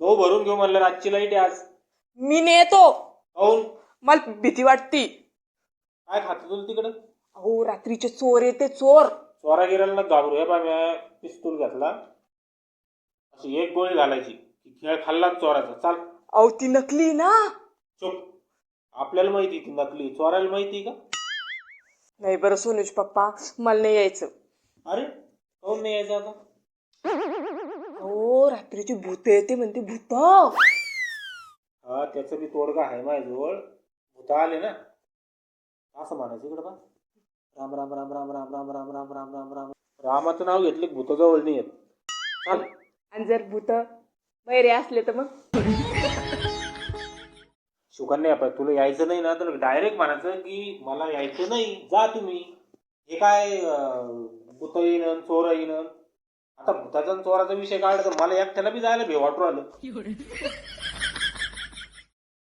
गहू भरून घेऊ म्हणलं रातची लाइट आहे आज. मी नेतो. मला भीती वाटती. काय खात तुला तिकडं? अहो रात्रीचे चोर येते चोर. चोरा गिरायला घाबरू. हे बा मी पिस्तूल घेतला. अशी एक गोळी घालायची. की खेळ खाल्ला ना चोराचा. चाल. अहो ती नकली ना. चुप. आपल्याला माहिती ती नकली. चोरायला माहिती का? नाही बरं सोनूज पप्पा मला नाही यायचं. अरे काहून नाही यायचं आता? रात्रीची भूत येते म्हणते भूत हा त्याचं बी तोडगा आहे माझ्याजवळ भूता आले ना असं म्हणायचं इकडं बा राम राम राम राम राम राम राम राम राम राम राम रामाचं नाव घेतलं की भूताजवळ नाही येत चाल आणि जर भूत बैरे असले तर मग सुकन्या पाय तुला यायचं नाही ना तर डायरेक्ट म्हणायचं की मला यायचं नाही जा तुम्ही हे काय अं, भूत येईन चोर येईन आता भूताचा आणि चोराचा विषय काढला तर मला एकट्याला बी जायला भे वाटू आलं